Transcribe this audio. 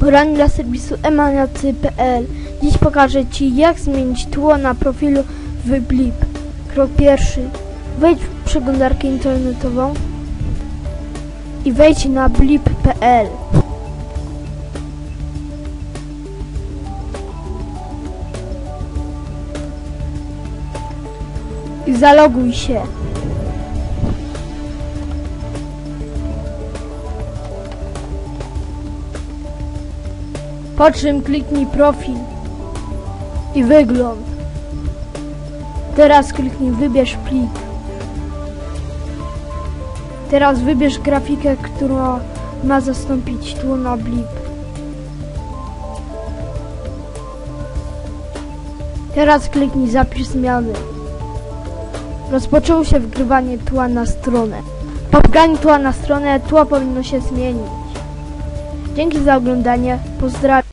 Poradnik dla serwisu emanacy.pl Dziś pokażę Ci jak zmienić tło na profilu w Blip. Krok pierwszy. Wejdź w przeglądarkę internetową i wejdź na blip.pl i zaloguj się. Po czym kliknij profil i wygląd. Teraz kliknij wybierz plik. Teraz wybierz grafikę, która ma zastąpić tło na blip. Teraz kliknij zapisz zmiany. Rozpoczęło się wgrywanie tła na stronę. Po wgraniu tła na stronę tło powinno się zmienić. Dzięki za oglądanie. Pozdrawiam.